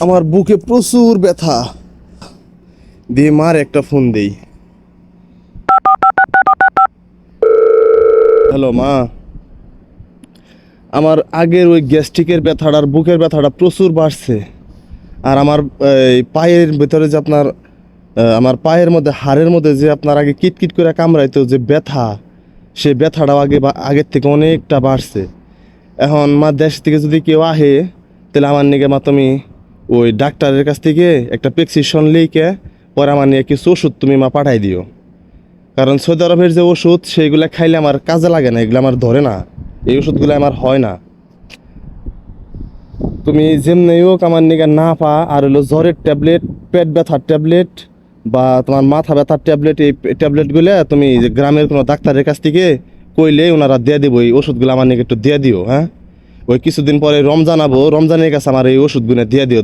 আমার বুকে প্রচুর ব্যথা। দিয়ে মার একটা ফোন দেই। হ্যালো, মা। আমার আগের ওই গ্যাস্ট্রিকের ব্যথাটা আর বুকের ব্যথাটা প্রচুর বাড়ছে। আর আমার পায়ের ভেতরে যে আপনার আমার পায়ের মধ্যে, হাড়ের মধ্যে যে আপনার আগে কিটকিট করে কামড়াইতো যে ব্যথা, সে ব্যথাটাও আগে আগের থেকে অনেকটা বাড়ছে। এখন মা দেশ থেকে যদি কেউ আহে তাহলে আমার নিকে মা তুমি ওই ডাক্তারের কাছ থেকে একটা প্রেসক্রিপশন লিখে পরে আমার নিয়ে কিছু ওষুধ তুমি মা পাঠাই দিও। কারণ সৌদি আরবের যে ওষুধ, সেইগুলো খাইলে আমার কাজে লাগে না, এগুলো আমার ধরে না। এই ওষুধগুলো আমার হয় না। তুমি যেমনি হোক আমার নিকে না পা, আর হলো জ্বরের ট্যাবলেট, পেট ব্যথার ট্যাবলেট বা তোমার মাথা ব্যথার ট্যাবলেট, এই ট্যাবলেটগুলো তুমি যে গ্রামের কোনো ডাক্তারের কাছ থেকে কইলে ওনারা দিয়ে দিব, এই ওষুধগুলো আমার নিকে একটু দিয়ে দিও হ্যাঁ? ওই কিছুদিন পরে রমজান আবো, রমজানের কাছে আমার এই ওষুধগুলো দিয়ে দিও।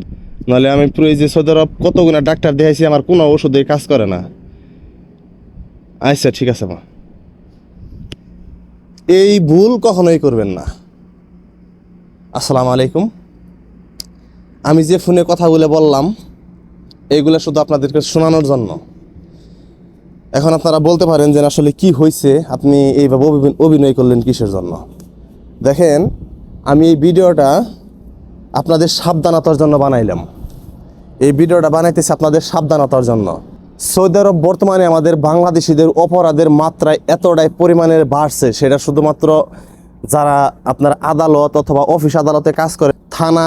নাহলে আমি যে সৌদি আরব কতগুলো ডাক্তার দেখাইছি, আমার কোনো ওষুধে কাজ করে না। আচ্ছা ঠিক আছে, মা। এই ভুল কখনোই করবেন না। আসসালামু আলাইকুম আমি যে ফোনে কথাগুলো বললাম এইগুলো শুধু আপনাদেরকে শোনানোর জন্য। এখন আপনারা বলতে পারেন যে আসলে কি হয়েছে আপনি এইভাবে অভিনয় করলেন কিসের জন্য? দেখেন আমি এই ভিডিওটা আপনাদের সাবধানতার জন্য বানাইলাম। এই ভিডিওটা বানাইতেছি আপনাদের সাবধানতার জন্য। সৌদি আরব বর্তমানে আমাদের বাংলাদেশিদের অপরাধের মাত্রায় এতটাই পরিমাণের বাড়ছে, সেটা শুধুমাত্র যারা আপনার আদালত অথবা অফিস আদালতে কাজ করে, থানা,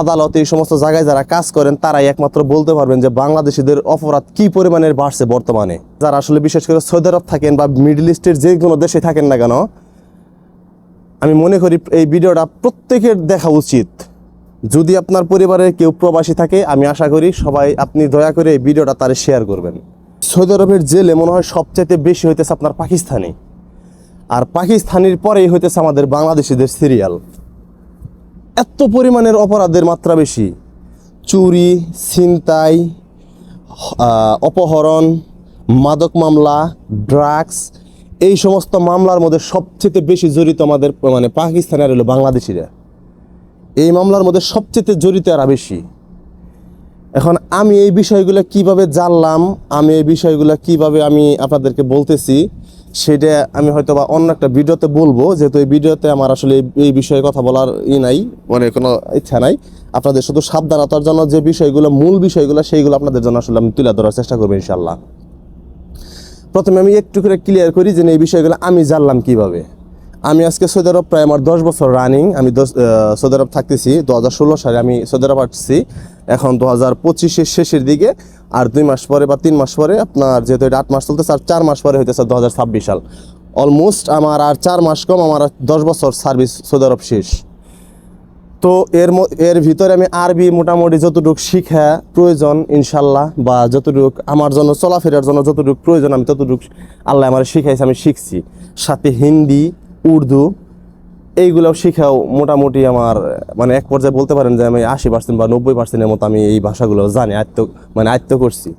আদালত এই সমস্ত জায়গায় যারা কাজ করেন, তারাই একমাত্র বলতে পারবেন যে বাংলাদেশিদের অপরাধ কি পরিমাণের বাড়ছে বর্তমানে। যারা আসলে বিশেষ করে সৌদি আরব থাকেন বা মিডল ইস্টের যে কোনো দেশে থাকেন না কেন আমি মনে করি এই ভিডিওটা প্রত্যেকের দেখা উচিত। যদি আপনার পরিবারের কেউ প্রবাসী থাকে, আমি আশা করি সবাই আপনি দয়া করে এই ভিডিওটা তারে শেয়ার করবেন। সৌদি আরবের জেলে মনে হয় সবচাইতে বেশি হইতেছে আপনার পাকিস্তানি। আর পাকিস্তানির পরেই হইতেছে আমাদের বাংলাদেশিদের সিরিয়াল এত পরিমাণের অপরাধের মাত্রা বেশি। চুরি, ছিনতাই অপহরণ, মাদক মামলা ড্রাগস এই সমস্ত মামলার মধ্যে সবচেয়ে বেশি জড়িত আমাদের মানে পাকিস্তানের হলো বাংলাদেশিরা। এই মামলার মধ্যে সবচেয়ে জড়িত এরা বেশি। এখন আমি এই বিষয়গুলো কীভাবে জানলাম, আমি এই বিষয়গুলো কীভাবে আমি আপনাদেরকে বলতেছি, সেটা আমি হয়তো বা অন্য একটা ভিডিওতে বলব। যেহেতু এই ভিডিওতে আমার আসলে এই বিষয়ে কথা বলার ই নাই মানে কোনো ইচ্ছা নাই। আপনাদের শুধু সাবধানতার জন্য যে বিষয়গুলো, মূল বিষয়গুলো, সেইগুলো আপনাদের জন্য আসলে আমি তুলে ধরার চেষ্টা করব ইনশাল্লাহ প্রথমে আমি একটু করে ক্লিয়ার করি যে এই বিষয়গুলো আমি জানলাম কীভাবে। আমি আজকে সৌদি আরব প্রায় আমার দশ বছর রানিং আমি সৌদি আরব থাকতেছি দু হাজার ষোলো সালে আমি সৌদি আরব আসছি, এখন দু হাজার পঁচিশের শেষের দিকে, আর দুই মাস পরে বা তিন মাস পরে আপনার যেহেতু এটা আট মাস চলতেছে, আর চার মাস পরে হইতেছে দু হাজার ছাব্বিশ সাল। অলমোস্ট আমার আর চার মাস কম, আমার দশ বছর সার্ভিস সৌদি আরব শেষ। তো এর এর ভিতরে আমি আরবি মোটামুটি যতটুকু শিখা প্রয়োজন, ইনশাল্লাহ, বা যতটুকু আমার জন্য চলাফেরার জন্য যতটুকু প্রয়োজন, আমি ততটুকু আল্লাহ আমার শিখাইছে, আমি শিখছি। সাথে হিন্দি, উর্দু এইগুলো শিখাও মোটামুটি আমার মানে এক পর্যায়ে বলতে পারেন যে আমি আশি পার্সেন্ট বা নব্বই পার্সেন্টের মতো আমি এই ভাষাগুলো জানি, আয়ত্ত মানে আয়ত্ত করছি।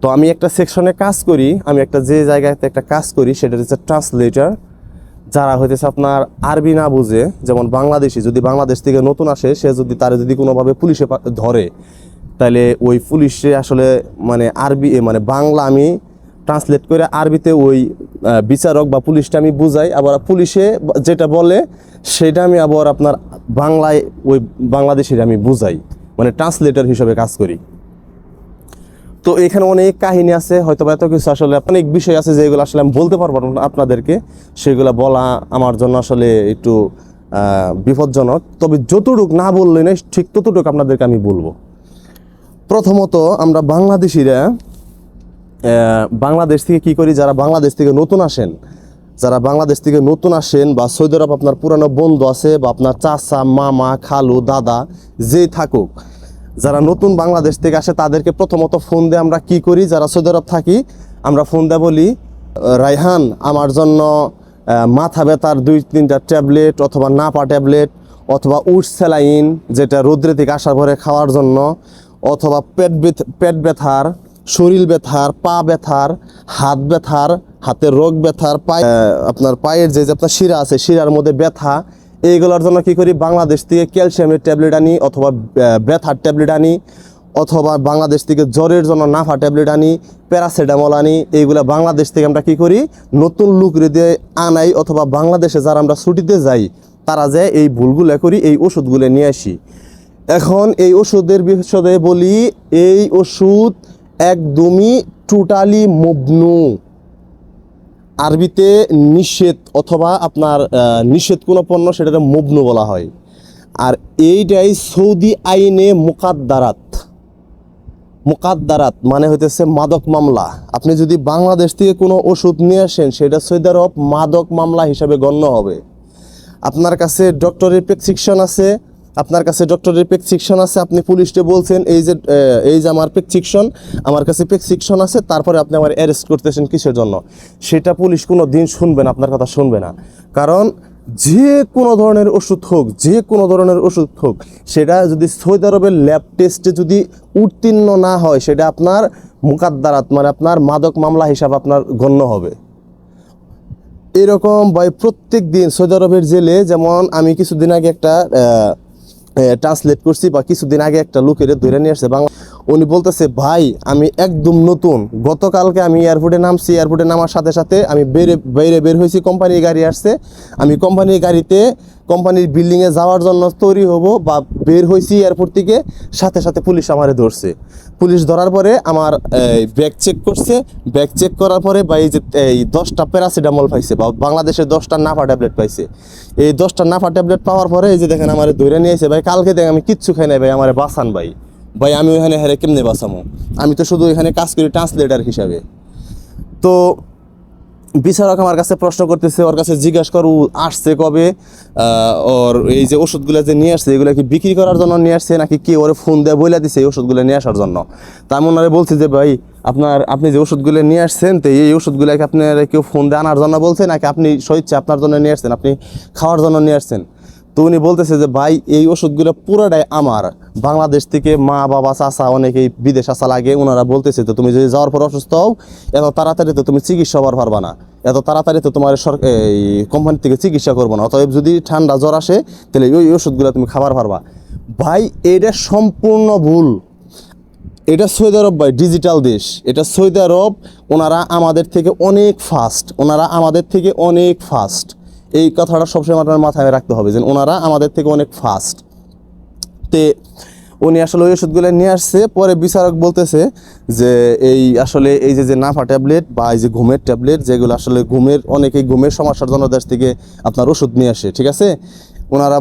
তো আমি একটা সেকশনে কাজ করি, আমি একটা যে জায়গাতে একটা কাজ করি সেটা হচ্ছে ট্রান্সলেটার যারা হইতেছে আপনার আরবি না বুঝে, যেমন বাংলাদেশি, যদি বাংলাদেশ থেকে নতুন আসে, সে যদি তার যদি কোনোভাবে পুলিশে ধরে তাহলে ওই পুলিশে আসলে মানে আরবি মানে বাংলা আমি ট্রান্সলেট করে আরবিতে ওই বিচারক বা পুলিশটা আমি বুঝাই, আবার পুলিশে যেটা বলে, সেটা আমি আবার আপনার বাংলায়, ওই বাংলাদেশের আমি বুঝাই। মানে ট্রান্সলেটর হিসেবে কাজ করি। তো এখানে অনেক কাহিনী আছে হয়তো এত কিছু আসলে অনেক বিষয় আছে যেগুলো আসলে আমি বলতে পারব না আপনাদেরকে। সেগুলো বলা আমার জন্য আসলে একটু বিপজ্জনক। তবে যতটুক না বললে না ঠিক ততটুক আপনাদেরকে আমি বলব। প্রথমত আমরা বাংলাদেশিরা বাংলাদেশ থেকে কি করি? যারা বাংলাদেশ থেকে নতুন আসেন, যারা বাংলাদেশ থেকে নতুন আসেন বা সৌদি আরব আপনার পুরানো বন্ধু আছে বা আপনার চাচা, মামা, খালু, দাদা, যেই থাকুক যারা নতুন বাংলাদেশ থেকে আসে তাদেরকে প্রথমত ফোন দিয়ে আমরা কি করি? যারা সৌদি আরব থাকি আমরা ফোন দিয়ে বলি "আহ, রায়হান আমার জন্য মাথা ব্যথার দুই তিনটা ট্যাবলেট অথবা নাপা ট্যাবলেট অথবা উট স্যালাইন যেটা রৌদ্রে থেকে আসার পরে খাওয়ার জন্য অথবা পেট পেট ব্যথার শরীর ব্যথার পা ব্যথার হাত ব্যথার হাতের রোগ ব্যথার পায়ে আপনার পায়ের যে যে আপনার শিরা আছে শিরার মধ্যে ব্যথা এইগুলোর জন্য কি করি? বাংলাদেশ থেকে ক্যালসিয়ামের ট্যাবলেট আনি অথবা ব্যথার ট্যাবলেট আনি অথবা বাংলাদেশ থেকে জ্বরের জন্য নাফা ট্যাবলেট আনি, প্যারাসিটামল আনি, এইগুলা বাংলাদেশ থেকে আমরা কি করি? নতুন লুকরে দিয়ে আনাই অথবা বাংলাদেশে যারা আমরা ছুটিতে যাই, তারা যে এই ভুলগুলো করি, এই ওষুধগুলো নিয়ে আসি। এখন এই ওষুধের বিষয়ে বলি, এই ওষুধ একদমই টোটালি মবনু আরবিতে নিষেধ অথবা আপনার নিষেধ কোনো পণ্য সেটাকে মবনু বলা হয়। আর এইটাই সৌদি আইনে মোকাদ্দারাত। মোকাদ্দারাত মানে হইতেছে মাদক মামলা। আপনি যদি বাংলাদেশ থেকে কোনো ওষুধ নিয়ে আসেন, সেটা সৌদি আরব মাদক মামলা হিসাবে গণ্য হবে। আপনার কাছে ডক্টরের প্রেসক্রিপশন আছে আপনার কাছে ডক্টরের প্রেসক্রিপশন আছে, আপনি পুলিশকে বলছেন, এই যে এই যে আমার প্রেসক্রিপশন আমার কাছে প্রেসক্রিপশন আছে, তারপরে আপনি আমার অ্যারেস্ট করতেছেন কিসের জন্য? সেটা পুলিশ কোনো দিন শুনবে না, আপনার কথা শুনবে না। কারণ যে কোনো ধরনের ওষুধ হোক, যে কোনো ধরনের ওষুধ হোক, সেটা যদি সৌদি আরবের ল্যাব টেস্টে যদি উত্তীর্ণ না হয়, সেটা আপনার মুকাদ্দারাত মানে আপনার মাদক মামলা হিসাবে আপনার গণ্য হবে। এরকম ভাই প্রত্যেক দিন সৌদি আরবের জেলে, যেমন আমি কিছুদিন আগে একটা ট্রান্সলেট করছি বা কিছুদিন আগে একটা লোকের ধরে নিয়ে আসছে বাংলা উনি বলতেছে, ভাই, আমি একদম নতুন। গতকালকে আমি এয়ারপোর্টে নামছি এয়ারপোর্টে নামার সাথে সাথে আমি বেরে বাইরে বের হয়েছি কোম্পানির গাড়ি আসছে। আমি কোম্পানির গাড়িতে কোম্পানির বিল্ডিংয়ে যাওয়ার জন্য তৈরি হব বা বের হয়েছি এয়ারপোর্ট থেকে, সাথে সাথে পুলিশ আমারে ধরছে। পুলিশ ধরার পরে আমার ব্যাগ চেক করছে। ব্যাগ চেক করার পরে বা এই যে, এই, দশটা প্যারাসিটামল পাইছে বা বাংলাদেশের দশটা নাফা ট্যাবলেট পাইছে। এই দশটা নাফা ট্যাবলেট পাওয়ার পরে এই যে দেখেন আমার ধরে নিয়েছে ভাই, কালকে দেখ, আমি কিচ্ছু খাই নাই, ভাই, আমার বাঁচান, ভাই। ভাই, আমি ওইখানে হেরে কেমনে বাঁচামো? আমি তো শুধু এখানে কাজ করি ট্রান্সলেটার হিসাবে। তো বিচারক আমার কাছে প্রশ্ন করতেছে, ওর কাছে জিজ্ঞাসা করু, আসছে কবে? ওর এই যে ওষুধগুলো যে নিয়ে আসছে, এগুলো কি বিক্রি করার জন্য নিয়ে আসছে, নাকি কে ওরে ফোন দেয় বলে দিছে এই ওষুধগুলো নিয়ে আসার জন্য? তা আমি ওনারে বলছি যে, ভাই, আপনার, আপনি যে ওষুধগুলো নিয়ে আসছেন, তো এই ওষুধগুলোকে আপনার কেউ ফোন দিয়ে আনার জন্য বলছে, নাকি আপনি স্বেচ্ছা আপনার জন্য নিয়ে আসছেন? আপনি খাওয়ার জন্য নিয়ে আসছেন? তো উনি বলতেছে যে, ভাই, এই ওষুধগুলো পুরোটাই আমার। বাংলাদেশ থেকে মা, বাবা, চাচা, অনেকেই বিদেশ আসা লাগে। ওনারা বলতেছে তো তুমি যদি যাওয়ার পর অসুস্থ হও, এত তাড়াতাড়ি তো তুমি চিকিৎসা হবার পারবা না। এত তাড়াতাড়ি তো তোমার সরকার এই কোম্পানি থেকে চিকিৎসা করব না। অতএব যদি ঠান্ডা জ্বর আসে, তাহলে ওই ওষুধগুলো তুমি খাবার পারবা। ভাই, এটা সম্পূর্ণ ভুল। এটা সৌদি আরব, ভাই, ডিজিটাল দেশ। এটা সৌদি আরব ওনারা আমাদের থেকে অনেক ফাস্ট। ওনারা আমাদের থেকে অনেক ফাস্ট। এই কথাটা সবসময় আপনার মাথায় রাখতে হবে যে ওনারা আমাদের থেকে অনেক ফাস্ট তে উনি আসলে ওই ওষুধগুলো নিয়ে আসছে, পরে বিচারক বলতেছে যে এই আসলে এই যে যে নাফা ট্যাবলেট বা এই যে ঘুমের ট্যাবলেট, যেগুলো আসলে ঘুমের, অনেকেই ঘুমের সমস্যার জন্য দেশ থেকে আপনার ওষুধ নিয়ে আসে, ঠিক আছে? ওনারা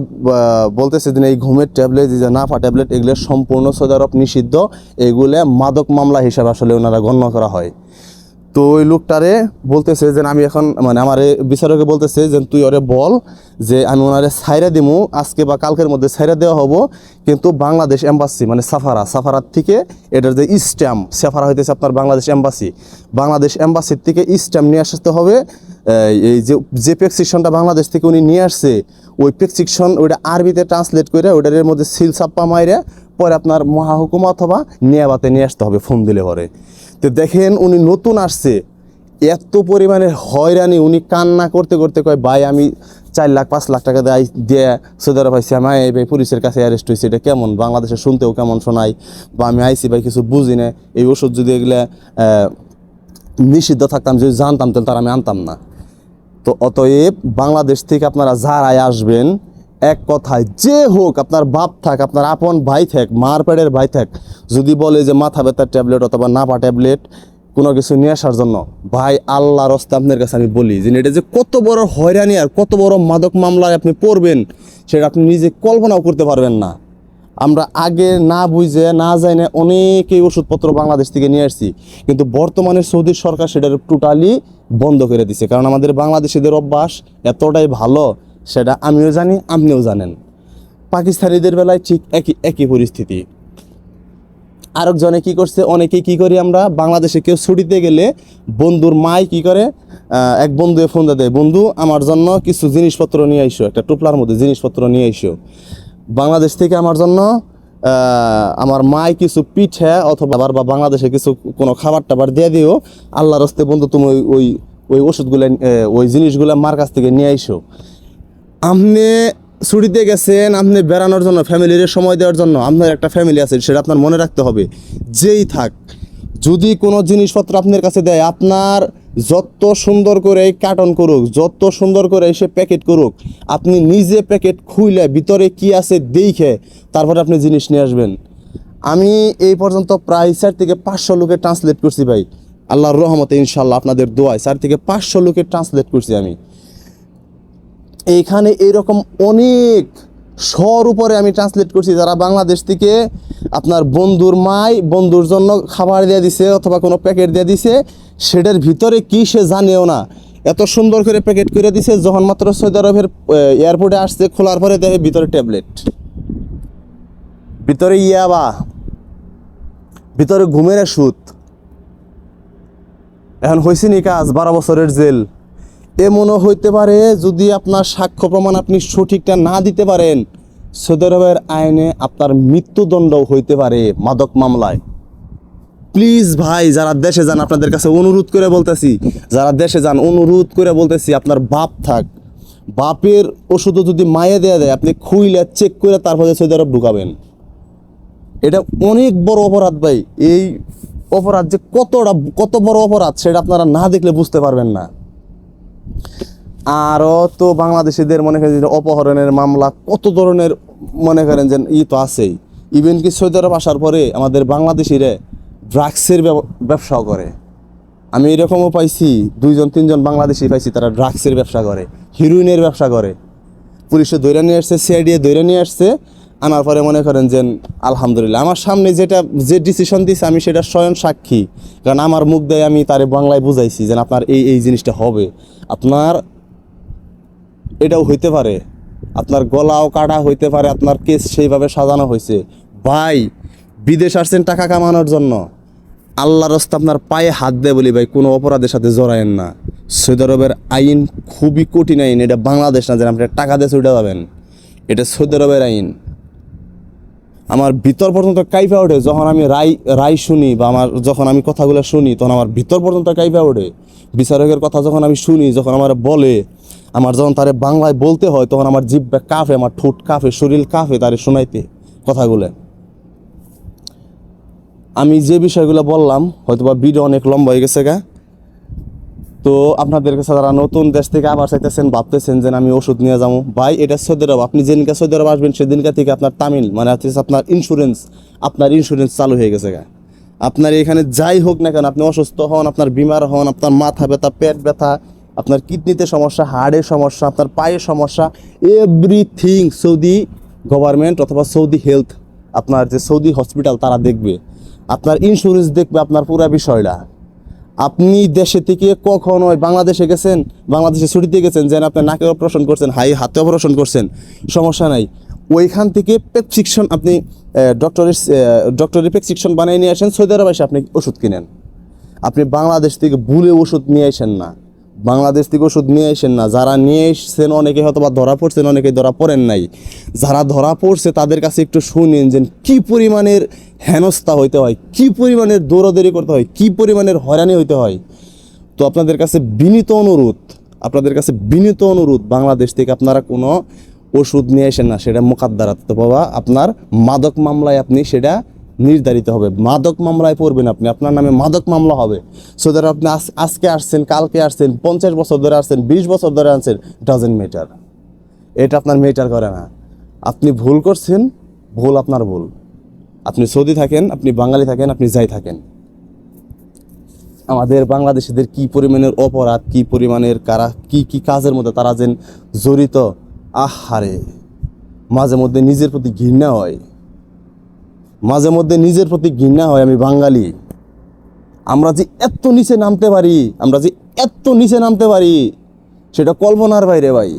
বলতেছে যে এই ঘুমের ট্যাবলেট যে নাফা ট্যাবলেট, এগুলো সম্পূর্ণ সৌদি নিষিদ্ধ। এগুলো মাদক মামলা হিসাবে আসলে ওনারা গণ্য করা হয়। তো ওই লোকটারে বলতেছে যে, আমি এখন মানে আমার বিচারকে বলতেছে যে, তুই ওরে বল যে, আমি ওনারে সাইরা দিমু, আজকে বা কালকের মধ্যে সাইরা দেওয়া হব। কিন্তু বাংলাদেশ এম্বাসি মানে সাফারা সাফারার থেকে এটার যে স্ট্যাম্প, সাফারা হইতেছে আপনার বাংলাদেশ এম্বাসি। বাংলাদেশ এম্বাসির থেকে স্ট্যাম্প নিয়ে আসতে হবে। এই- যে যে প্রেসক্রিপশনটা বাংলাদেশ থেকে উনি নিয়ে আসছে, ওই প্রেসক্রিপশন ওইটা আরবিতে ট্রান্সলেট করে ওইটার মধ্যে সিল ছাপ্পা মাইরে পরে আপনার মহাহুকুমা অথবা নিয়াবাতে নিয়ে আসতে হবে, ফোন দিলে পরে। তো দেখেন উনি নতুন আসছে। এত পরিমাণে হয়রানি, উনি কান্না করতে করতে কয়, ভাই, আমি চার লাখ, পাঁচ লাখ টাকা দেয়, দিয়ে সৌদি আরব আইসি এই ভাই পুলিশের কাছে অ্যারেস্ট হয়েছে, এটা কেমন? বাংলাদেশে শুনতেও কেমন শোনায়? বা আমি আইসি ভাই কিছু বুঝি না। এই ওষুধ যদি এগুলো নিষিদ্ধ থাকতাম, যদি জানতাম, তাহলে তার আমি আনতাম না। তো অতএব বাংলাদেশ থেকে আপনারা যারাই আসবেন এক কথায় যে হোক, আপনার বাপ থাক, আপনার আপন ভাই থাক, মার পেটের ভাই থাক, যদি বলে যে মাথা ব্যথার ট্যাবলেট অথবা নাপা ট্যাবলেট, কোনো কিছু নিয়ে আসার জন্য, ভাই আল্লাহর রস্তে আপনার কাছে আমি বলি যে এটা যে কত বড় হয়রানি আর কত বড় মাদক মামলায় আপনি পড়বেন, সেটা আপনি নিজে কল্পনাও করতে পারবেন না। আমরা আগে না বুঝে, না জানে অনেকেই ওষুধপত্র বাংলাদেশ থেকে নিয়ে আসছি, কিন্তু বর্তমানে সৌদি সরকার সেটা টোটালি বন্ধ করে দিছে, কারণ আমাদের বাংলাদেশিদের অভ্যাস এতটাই ভালো সেটা আমিও জানি, আপনিও জানেন। পাকিস্তানিদের বেলায় ঠিক একই একই পরিস্থিতি। আরেকজনে কি করছে অনেকে কি করি আমরা, বাংলাদেশে কেউ ছুটিতে গেলে বন্ধুর মাই কি করে এক বন্ধু ফোন দেয় বন্ধু, আমার জন্য কিছু জিনিসপত্র নিয়ে আইসো, একটা টুপলার মধ্যে জিনিসপত্র নিয়ে আইসো। বাংলাদেশ থেকে আমার জন্য আমার মাই কিছু পিঠে অথবা আবার বা বাংলাদেশে কিছু কোনো খাবার টাবার দিয়ে দিও। আল্লাহর হস্তে বন্ধু, তুমি ওই ওই ওষুধগুলো ওই জিনিসগুলো মার কাছ থেকে নিয়ে আইসো। আপনি ছুটিতে গেছেন, আপনি বেড়ানোর জন্য, ফ্যামিলির সময় দেওয়ার জন্য, আপনার একটা ফ্যামিলি আছে, সেটা আপনার মনে রাখতে হবে। যেই থাক, যদি কোনো জিনিসপত্র আপনার কাছে দেয়, আপনার যত সুন্দর করে কার্টন করুক, যত সুন্দর করে সে প্যাকেট করুক, আপনি নিজে প্যাকেট খুইলে ভিতরে কি আছে দেখে তারপরে আপনি জিনিস নিয়ে আসবেন। আমি এই পর্যন্ত প্রায় চার থেকে পাঁচশো লোকে ট্রান্সলেট করছি ভাই। আল্লাহর রহমতে ইনশাল্লাহ আপনাদের দোয়ায় চার থেকে পাঁচশো লোকে ট্রান্সলেট করছি আমি। এইখানে এরকম অনেক শর উপরে আমি ট্রান্সলেট করছি, যারা বাংলাদেশ থেকে আপনার বন্ধুর মাই বন্ধুর জন্য খাবার দিয়ে দিছে অথবা কোনো প্যাকেট দিয়ে দিছে, সেটার ভিতরে কি সে জানেও না। এত সুন্দর করে প্যাকেট করে দিছে, যখন মাত্র সৌদি আরবের এয়ারপোর্টে আসছে, খোলার পরে দেখে ভিতরে ট্যাবলেট ভিতরে ইয়াবা। ভিতরে ঘুমের সুদ এখন হয়েছে নি কাজ, বারো বছরের জেল। এমনও হইতে পারে যদি আপনার সাক্ষ্য প্রমাণ আপনি সঠিকটা না দিতে পারেন সৌদি আরবের আইনে আপনার মৃত্যুদণ্ডও হইতে পারে মাদক মামলায়। প্লিজ ভাই, যারা দেশে যান, আপনাদের কাছে অনুরোধ করে বলতেছি, যারা দেশে যান, অনুরোধ করে বলতেছি, আপনার বাপ থাক। বাপের ওষুধও যদি মায়ে দেয়া দেয়, আপনি খুইলে চেক করে তারপরে সৌদি আরব ঢুকাবেন। এটা অনেক বড় অপরাধ ভাই। এই অপরাধ যে কতটা, কত বড় অপরাধ, সেটা আপনারা না দেখলে বুঝতে পারবেন না। আরও তো বাংলাদেশিদের মনে করেন যে অপহরণের মামলা, কত ধরনের মনে করেন যে ই তো আছেই। ইভেন কি সৌদি আরব আসার পরে আমাদের বাংলাদেশিরে ড্রাগসের ব্যবসাও করে। আমি এরকমও পাইছি, দুইজন, তিনজন বাংলাদেশি পাইছি, তারা ড্রাগসের ব্যবসা করে হিরোইনের ব্যবসা করে। পুলিশে দৈরা নিয়ে আসছে সিআইডিএ দৈরা নিয়ে আসছে আনার পরে মনে করেন যে, আলহামদুলিল্লাহ। আমার সামনে যেটা, যে ডিসিশন দিছে, আমি সেটা স্বয়ং সাক্ষী। কারণ আমার মুখ দিয়ে আমি তারে বাংলায় বুঝাইছি যে, আপনার এই এই জিনিসটা হবে। আপনার এটাও হইতে পারে। আপনার গলাও কাটা হইতে পারে। আপনার কেস সেইভাবে সাজানো হয়েছে ভাই, বিদেশ আসছেন টাকা কামানোর জন্য। আল্লাহ রস্তা আপনার পায়ে হাত দেয় বলি, ভাই, কোনো অপরাধের সাথে জড়ায়েন না। সৌদি আরবের আইন খুবই কঠিন আইন। এটা বাংলাদেশ না যে আপনি টাকা দিয়ে ছুটে যাবেন। এটা সৌদি আরবের আইন। আমার ভিতর পর্যন্ত কাইফা ওঠে, যখন আমি রাই রায় শুনি বা আমার যখন আমি কথাগুলো শুনি, তখন আমার ভিতর পর্যন্ত কাইফা ওঠে। বিচারকের কথা যখন আমি শুনি, যখন আমার বলে, আমার যখন তারে বাংলায় বলতে হয়, তখন আমার জিব্বা কাফে আমার ঠোঁট কাফে শরীর কাফে তারে শোনাইতে কথাগুলো। আমি যে বিষয়গুলো বললাম, হয়তোবা ভিডিও অনেক লম্বা হয়ে গেছে গা। তো আপনাদের কাছে যারা নতুন দেশ থেকে আবার চাইতেছেন, ভাবতেছেন যে আমি ওষুধ নিয়ে যাব, ভাই, এটা সৌদি আরব। আপনি যেদিনকে সৌদি আরব আসবেন, সেদিনকে থেকে আপনার তামিল মানে আপনার ইন্স্যুরেন্স আপনার ইন্স্যুরেন্স চালু হয়ে গেছে গা। আপনার এখানে যাই হোক না কেন, আপনি অসুস্থ হন, আপনার বিমার হন, আপনার মাথা ব্যথা, পেট ব্যথা, আপনার কিডনিতে সমস্যা হাড়ের সমস্যা, আপনার পায়ের সমস্যা এভরিথিং সৌদি গভর্নমেন্ট অথবা সৌদি হেলথ আপনার যে সৌদি হসপিটাল তারা দেখবে। আপনার ইন্স্যুরেন্স দেখবে আপনার পুরো বিষয়টা। আপনি দেশে থেকে কখনো বাংলাদেশে গেছেন, বাংলাদেশে ছুটিতে গেছেন, যেন আপনি নাকে অপারেশন করছেন, হাই হাতে অপারেশন করছেন, সমস্যা নাই। ওইখান থেকে প্রেসক্রিপশন আপনি ডক্টরের ডক্টরের প্রেসক্রিপশন বানিয়ে নিয়ে আসেন, সৌদি আরব এসে আপনি ওষুধ কিনেন। আপনি বাংলাদেশ থেকে ভুলে ওষুধ নিয়ে আসেন না। বাংলাদেশ থেকে ওষুধ নিয়ে আসেন না। যারা নিয়ে এসছেন অনেকে হয়তো বা ধরা পড়ছেন, অনেকে ধরা পড়েন নাই। যারা ধরা পড়ছে, তাদের কাছে একটু শুনেন যে কী পরিমাণের হেনস্থা হইতে হয়, কি পরিমাণের দৌড়াদৌড়ি করতে হয়, কি পরিমাণের হয়রানি হইতে হয়। তো আপনাদের কাছে বিনীত অনুরোধ, আপনাদের কাছে বিনীত অনুরোধ, বাংলাদেশ থেকে আপনারা কোনো ওষুধ নিয়ে আসেন না, সেটা মোকাদ্দারাত। বাবা, আপনার মাদক মামলায় আপনি সেটা নির্ধারিত হবে। মাদক মামলায় পড়বেন আপনি। আপনার নামে মাদক মামলা হবে। সো দ্যাট আপনি আজ- আজকে আসছেন, কালকে আসছেন, পঞ্চাশ বছর ধরে আসছেন, বিশ বছর ধরে আসছেন ডাজেন্ট মেটার এটা আপনার মেটার করে না। আপনি ভুল করছেন, ভুল আপনার ভুল। আপনি সৌদি থাকেন, আপনি বাঙালি থাকেন, আপনি যাই থাকেন। আমাদের বাংলাদেশিদের কি পরিমাণের অপরাধ, কি পরিমাণের কারা, কি কি কাজের মধ্যে তারা যেন জড়িত? আহারে! মাঝে মধ্যে নিজের প্রতি ঘৃণা হয়। মাঝে মধ্যে নিজের প্রতি ঘৃণা হয় আমি বাঙালি। আমরা যে এত নিচে নামতে পারি, আমরা যে এত নিচে নামতে পারি, সেটা কল্পনার বাইরে ভাই।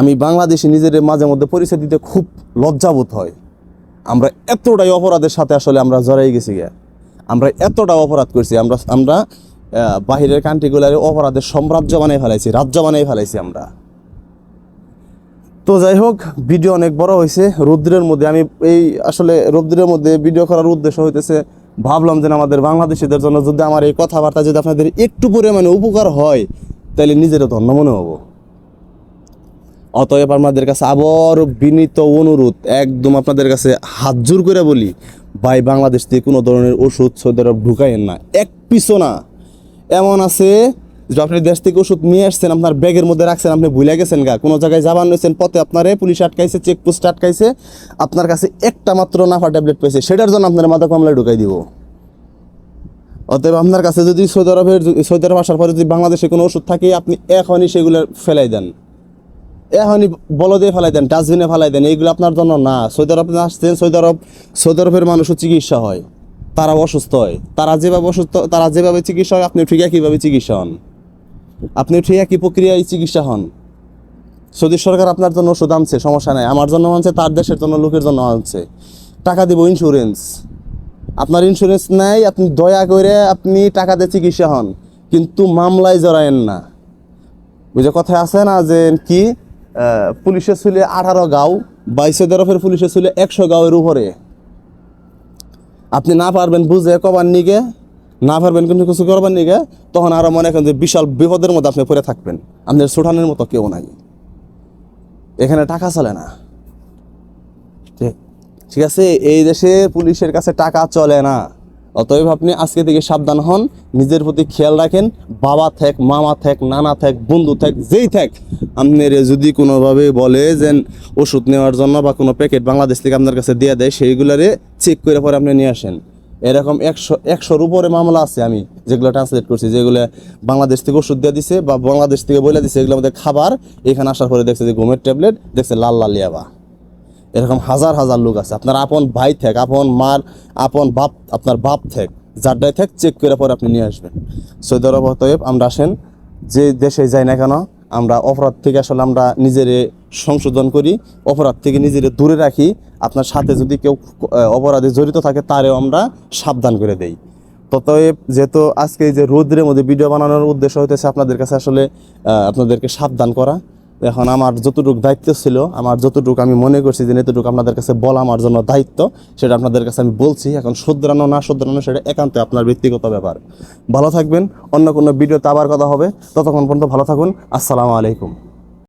আমি বাংলাদেশি নিজের মাঝে মধ্যে পরিচয় দিতে খুব লজ্জাবোধ হয়। আমরা এতটাই অপরাধের সাথে আসলে আমরা জড়াই গেছি গিয়া। আমরা এতটা অপরাধ করছি, আমরা আমরা বাহিরের কান্ট্রিগুলার অপরাধের সাম্রাজ্য বানিয়ে ফেলাইছি, রাজ্য বানিয়ে ফেলাইছি আমরা। তো যাই হোক, ভিডিও অনেক বড় হয়েছে। রৌদ্রের মধ্যে আমি এই আসলে রৌদ্রের মধ্যে ভিডিও করার উদ্দেশ্য হইতেছে, ভাবলাম যে আমাদের বাংলাদেশিদের জন্য যদি আমার এই কথাবার্তা যদি আপনাদের একটু পরিমাণে উপকার হয় তাহলে নিজেরও ধন্য মনে হব। অতএব আপনাদের কাছে আবার বিনীত অনুরোধ, একদম আপনাদের কাছে হাত জোর করে বলি, ভাই, বাংলাদেশ থেকে কোনো ধরনের ওষুধ সৌদি আরব ঢুকাইয়েন না। এক পিছও না। এমন আছে যে আপনি দেশ থেকে ওষুধ নিয়ে আসছেন, আপনার ব্যাগের মধ্যে রাখছেন, আপনি ভুলে গেছেন গা। কোনো জায়গায় যাবার হয়েছেন পথে আপনারে পুলিশ আটকাইছে চেকপোস্ট আটকাইছে, আপনার কাছে একটা মাত্র নাফা ট্যাবলেট পেয়েছে সেটার জন্য আপনার মাথা কমলায় ঢুকাই দিব। অতএব আপনার কাছে যদি সৌদি আরবের সৌদি আরব আসার পরে যদি বাংলাদেশে কোনো ওষুধ থাকে, আপনি এখনই সেগুলো ফেলাই দেন। এখনই বলো দিয়ে ফেলাই দেন, ডাস্টবিনে ফেলাই দেন, এইগুলো আপনার জন্য না। সৌদি আরব আসছেন, সৌদি আরব, সৌদি আরবের মানুষও চিকিৎসা হয় তারা অসুস্থ হয়। তারা যেভাবে অসুস্থ, তারা যেভাবে চিকিৎসা হয়, আপনি ঠিক একইভাবে চিকিৎসা হন। আপনি ঠিক একই প্রক্রিয়ায় চিকিৎসা হন। সৌদি সরকার আপনার জন্য ওষুধ আনছে সমস্যা নাই। আমার জন্য আনছে তার দেশের জন্য লোকের জন্য আনছে। টাকা দিব ইন্স্যুরেন্স আপনার ইন্স্যুরেন্স নাই আপনি দয়া করে আপনি টাকা দিয়ে চিকিৎসা হন। কিন্তু মামলায় জড়ায়েন না। বুঝে কথা আছে না যে কি আহ, পুলিশের ছিল আঠারো গাঁও বাইশে তরফের পুলিশের ছিল একশো গাঁওয়ের উপরে। আপনি না পারবেন বুঝে কবার নিগে না পারবেন কিন্তু কিছু করবার নিগে তখন আরও মনে করেন যে বিশাল বিপদের মধ্যে আপনি পড়ে থাকবেন। আপনার সুঠানের মতো কেউ নাই। এখানে টাকা চলে না। ঠিক আছে, এই দেশে পুলিশের কাছে টাকা চলে না। অতএব আপনি আজকে থেকে সাবধান হন, নিজের প্রতি খেয়াল রাখেন, বাবা থাক, মামা থাক, নানা থাক, বন্ধু থাক, যেই থাক। আপনার যদি কোনোভাবে বলে যে ওষুধ নেওয়ার জন্য বা কোনো প্যাকেট বাংলাদেশ থেকে আপনার কাছে দিয়ে দেয়, সেইগুলারে চেক করে পরে আপনি নিয়ে আসেন। এরকম একশো, একশোর উপরে মামলা আছে আমি যেগুলো ট্রান্সলেট করছি, যেগুলো বাংলাদেশ থেকে ওষুধ দিয়ে দিছে বা বাংলাদেশ থেকে বলে দিছে এগুলো আমাদের খাবার, এখানে আসার পরে দেখছে যে ঘুমের ট্যাবলেট, দেখছে লাল লাল ইয়াবা। এরকম হাজার হাজার লোক আছে। আপনার আপন ভাই থাক, আপন মার, আপন বাপ, আপনার বাপ থাক, যারটাই থাক চেক করে পরে আপনি নিয়ে আসবেন। সৌদি আরব আমরা আসেন। যে দেশে যাই না কেন, আমরা অপরাধ থেকে আসলে আমরা নিজেরে সংশোধন করি, অপরাধ থেকে নিজেরে দূরে রাখি আপনার সাথে যদি কেউ অপরাধে জড়িত থাকে, তারেও আমরা সাবধান করে দেই। ততএব যেহেতু আজকে যে রৌদ্রের মধ্যে ভিডিও বানানোর উদ্দেশ্য হইতেছে আপনাদের কাছে আসলে আপনাদেরকে সাবধান করা। এখন আমার যতটুকু দায়িত্ব ছিল, আমার যতটুকু আমি মনে করছি যে এতটুকু আপনাদের কাছে বলা আমার জন্য দায়িত্ব, সেটা আপনাদের কাছে আমি বলছি। এখন শুধরানো না শুধরানো, সেটা একান্ত আপনার ব্যক্তিগত ব্যাপার। ভালো থাকবেন, অন্য কোনো ভিডিওতে আবার কথা হবে। ততক্ষণ পর্যন্ত ভালো থাকুন। আসসালামু আলাইকুম।